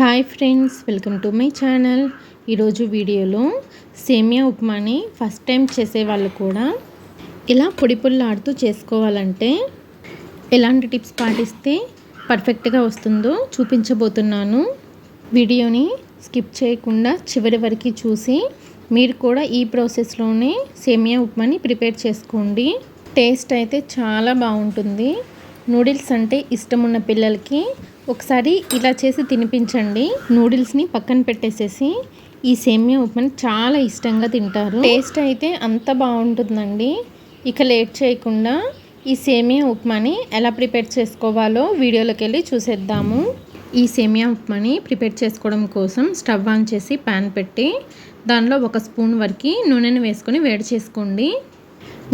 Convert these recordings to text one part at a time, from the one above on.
Hi friends welcome to my channel. ఈరోజు వీడియోలో సేమియా ఉప్మాని ఫస్ట్ టైం చేసే వాళ్ళు కూడా ఇలా పొడి పొల్లాడుతూ చేసుకోవాలంటే ఎలాంటి టిప్స్ పాటిస్తే పర్ఫెక్ట్గా వస్తుందో చూపించబోతున్నాను. వీడియోని స్కిప్ చేయకుండా చివరి వరకు చూసి మీరు కూడా ఈ ప్రాసెస్లోనే సేమియా ఉప్మాని ప్రిపేర్ చేసుకోండి. టేస్ట్ అయితే చాలా బాగుంటుంది. నూడిల్స్ అంటే ఇష్టం ఉన్న పిల్లలకి ఒకసారి ఇలా చేసి తినిపించండి. నూడిల్స్ని పక్కన పెట్టేసేసి ఈ సేమియా ఉప్మాని చాలా ఇష్టంగా తింటారు. టేస్ట్ అయితే అంత బాగుంటుందండి. ఇక లేట్ చేయకుండా ఈ సేమియా ఉప్మాని ఎలా ప్రిపేర్ చేసుకోవాలో వీడియోలోకి వెళ్ళి చూసేద్దాము. ఈ సేమియా ఉప్మాని ప్రిపేర్ చేసుకోవడం కోసం స్టవ్ ఆన్ చేసి ప్యాన్ పెట్టి దానిలో ఒక స్పూన్ వరకు నూనెను వేసుకొని వేడి చేసుకోండి.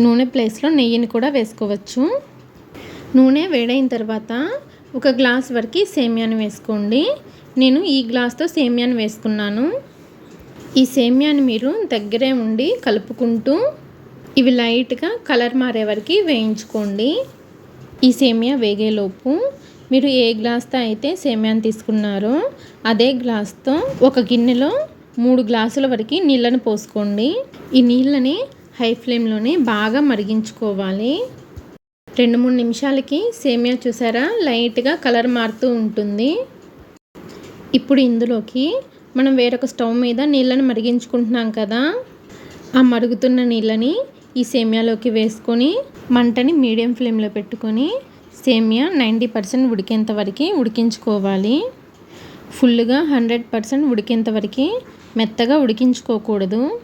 నూనె ప్లేస్లో నెయ్యిని కూడా వేసుకోవచ్చు. నూనె వేడైన తర్వాత ఒక గ్లాస్ వరకు సేమియాను వేసుకోండి. నేను ఈ గ్లాస్తో సేమ్యాను వేసుకున్నాను. ఈ సేమ్యాని మీరు దగ్గరే ఉండి కలుపుకుంటూ ఇవి లైట్గా కలర్ మారే వరకు వేయించుకోండి. ఈ సేమియా వేగేలోపు మీరు ఏ గ్లాస్తో అయితే సేమియాను తీసుకున్నారో అదే గ్లాస్తో ఒక గిన్నెలో మూడు గ్లాసుల వరకు నీళ్ళని పోసుకోండి. ఈ నీళ్ళని హై ఫ్లేమ్లోనే బాగా మరిగించుకోవాలి. రెండు మూడు నిమిషాలకి సేమియా చూసారా? లైట్గా కలర్ మారుతూ ఉంటుంది. ఇప్పుడు ఇందులోకి మనం వేరొక స్టవ్ మీద నీళ్ళని మరిగించుకుంటున్నాం కదా? ఆ మరుగుతున్న నీళ్ళని ఈ సేమియాలోకి వేసుకొని మంటని మీడియం ఫ్లేమ్లో పెట్టుకొని సేమియా నైంటీ పర్సెంట్ ఉడికేంత వరకు ఉడికించుకోవాలి. ఫుల్గా హండ్రెడ్ పర్సెంట్ ఉడికేంత వరకు మెత్తగా ఉడికించుకోకూడదు.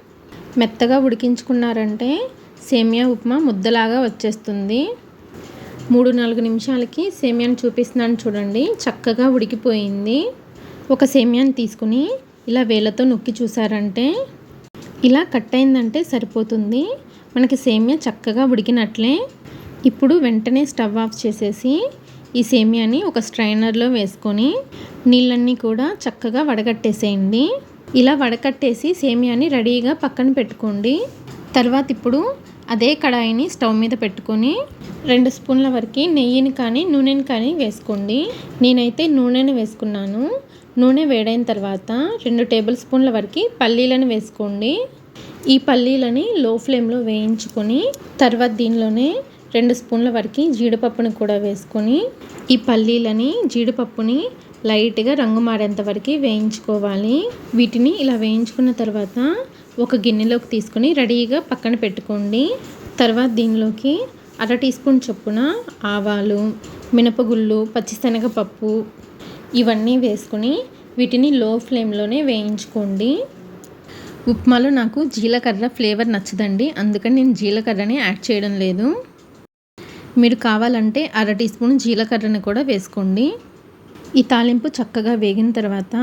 మెత్తగా ఉడికించుకున్నారంటే సేమియా ఉప్మా ముద్దలాగా వచ్చేస్తుంది. మూడు నాలుగు నిమిషాలకి సేమియాను చూపిస్తున్నాను చూడండి. చక్కగా ఉడికిపోయింది. ఒక సేమియాను తీసుకుని ఇలా వేలతో నొక్కి చూసారంటే ఇలా కట్ అయిందంటే సరిపోతుంది. మనకి సేమియా చక్కగా ఉడికినట్లే. ఇప్పుడు వెంటనే స్టవ్ ఆఫ్ చేసేసి ఈ సేమియాని ఒక స్ట్రైనర్లో వేసుకొని నీళ్ళన్నీ కూడా చక్కగా వడగట్టేసేయండి. ఇలా వడకట్టేసి సేమియాని రెడీగా పక్కన పెట్టుకోండి. తర్వాత ఇప్పుడు అదే కడాయిని స్టవ్ మీద పెట్టుకొని రెండు స్పూన్ల వరకు నెయ్యిని కానీ నూనెని కానీ వేసుకోండి. నేనైతే నూనెని వేసుకున్నాను. నూనె వేడైన తర్వాత రెండు టేబుల్ స్పూన్ల వరకు పల్లీలను వేసుకోండి. ఈ పల్లీలని లో ఫ్లేమ్లో వేయించుకొని తర్వాత దీనిలోనే రెండు స్పూన్ల వరకు జీడిపప్పుని కూడా వేసుకొని ఈ పల్లీలని జీడిపప్పుని లైట్గా రంగు మారేంత వరకు వేయించుకోవాలి. వీటిని ఇలా వేయించుకున్న తర్వాత ఒక గిన్నెలోకి తీసుకొని రెడీగా పక్కన పెట్టుకోండి. తర్వాత దీనిలోకి అర టీ స్పూన్ చొప్పున ఆవాలు మినపగుళ్ళు పచ్చిశనగపప్పు ఇవన్నీ వేసుకొని వీటిని లో ఫ్లేమ్లోనే వేయించుకోండి. ఉప్మాలో నాకు జీలకర్ర ఫ్లేవర్ నచ్చదండి. అందుకని నేను జీలకర్రని యాడ్ చేయడం లేదు. మీరు కావాలంటే అర టీ స్పూన్ జీలకర్రని కూడా వేసుకోండి. ఈ తాలింపు చక్కగా వేగిన తర్వాత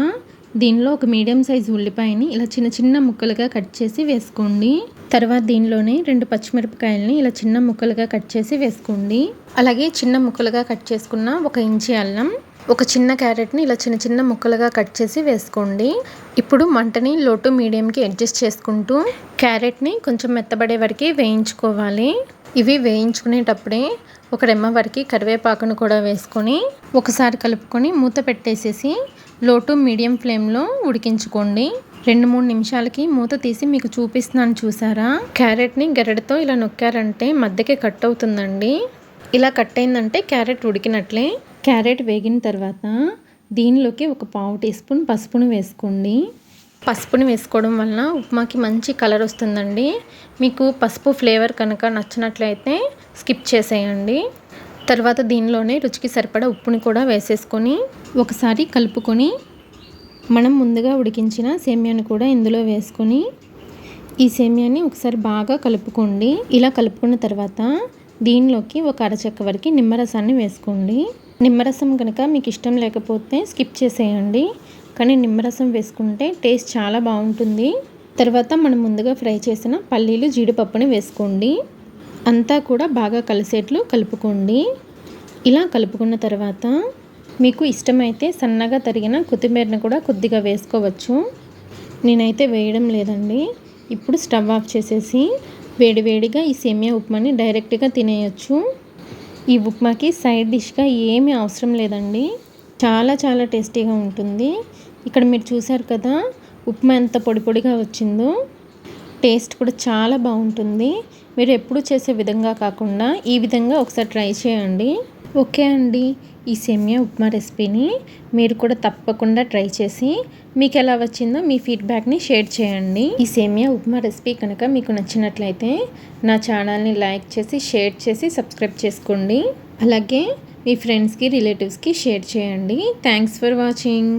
దీనిలో ఒక మీడియం సైజు ఉల్లిపాయని ఇలా చిన్న చిన్న ముక్కలుగా కట్ చేసి వేసుకోండి. తర్వాత దీనిలోనే రెండు పచ్చిమిరపకాయలని ఇలా చిన్న ముక్కలుగా కట్ చేసి వేసుకోండి. అలాగే చిన్న ముక్కలుగా కట్ చేసుకున్న ఒక ఇంచి అల్లం ఒక చిన్న క్యారెట్ని ఇలా చిన్న చిన్న ముక్కలుగా కట్ చేసి వేసుకోండి. ఇప్పుడు మంటని లోటు మీడియంకి అడ్జస్ట్ చేసుకుంటూ క్యారెట్ని కొంచెం మెత్తబడే వరకు వేయించుకోవాలి. ఇవి వేయించుకునేటప్పుడే ఒక రెమ్మ వరకు కరివేపాకును కూడా వేసుకొని ఒకసారి కలుపుకొని మూత పెట్టేసేసి లో టు మీడియం ఫ్లేమ్లో ఉడికించుకోండి. రెండు మూడు నిమిషాలకి మూత తీసి మీకు చూపిస్తున్నాను చూసారా? క్యారెట్ని గెరడుతో ఇలా నొక్కారంటే మధ్యకి కట్ అవుతుందండి. ఇలా కట్ అయిందంటే క్యారెట్ ఉడికినట్లే. క్యారెట్ వేగిన తర్వాత దీనిలోకి ఒక పావు టీ స్పూన్ పసుపును వేసుకోండి. పసుపుని వేసుకోవడం వలన ఉప్మాకి మంచి కలర్ వస్తుందండి. మీకు పసుపు ఫ్లేవర్ కనుక నచ్చినట్లయితే స్కిప్ చేసేయండి. తర్వాత దీనిలోనే రుచికి సరిపడా ఉప్పుని కూడా వేసేసుకొని ఒకసారి కలుపుకొని మనం ముందుగా ఉడికించిన సేమ్యాన్ని కూడా ఇందులో వేసుకొని ఈ సేమ్యాన్ని ఒకసారి బాగా కలుపుకోండి. ఇలా కలుపుకున్న తర్వాత దీనిలోకి ఒక అరచెక్క వరకు నిమ్మరసాన్ని వేసుకోండి. నిమ్మరసం కనుక మీకు ఇష్టం లేకపోతే స్కిప్ చేసేయండి. కానీ నిమ్మరసం వేసుకుంటే టేస్ట్ చాలా బాగుంటుంది. తర్వాత మనం ముందుగా ఫ్రై చేసిన పల్లీలు జీడిపప్పుని వేసుకోండి. అంతా కూడా బాగా కలిసేట్లు కలుపుకోండి. ఇలా కలుపుకున్న తర్వాత మీకు ఇష్టమైతే సన్నగా తరిగిన కొత్తిమీరను కూడా కొద్దిగా వేసుకోవచ్చు. నేనైతే వేయడం లేదండి. ఇప్పుడు స్టవ్ ఆఫ్ చేసేసి వేడివేడిగా ఈ సేమియా ఉప్మాని డైరెక్ట్గా తినేయచ్చు. ఈ ఉప్మాకి సైడ్ డిష్గా ఏమీ అవసరం లేదండి. చాలా చాలా టేస్టీగా ఉంటుంది. ఇక్కడ మీరు చూసారు కదా ఉప్మా ఎంత పొడి పొడిగా వచ్చిందో. టేస్ట్ కూడా చాలా బాగుంటుంది. మీరు ఎప్పుడు చేసే విధంగా కాకుండా ఈ విధంగా ఒకసారి ట్రై చేయండి. ఓకే అండి. ఈ సేమియా ఉప్మా రెసిపీని మీరు కూడా తప్పకుండా ట్రై చేసి మీకు ఎలా వచ్చిందో మీ ఫీడ్బ్యాక్ని షేర్ చేయండి. ఈ సేమియా ఉప్మా రెసిపీ కనుక మీకు నచ్చినట్లయితే నా ఛానల్ని లైక్ చేసి షేర్ చేసి సబ్స్క్రైబ్ చేసుకోండి. అలాగే మీ ఫ్రెండ్స్కి రిలేటివ్స్కి షేర్ చేయండి. Thanks for watching.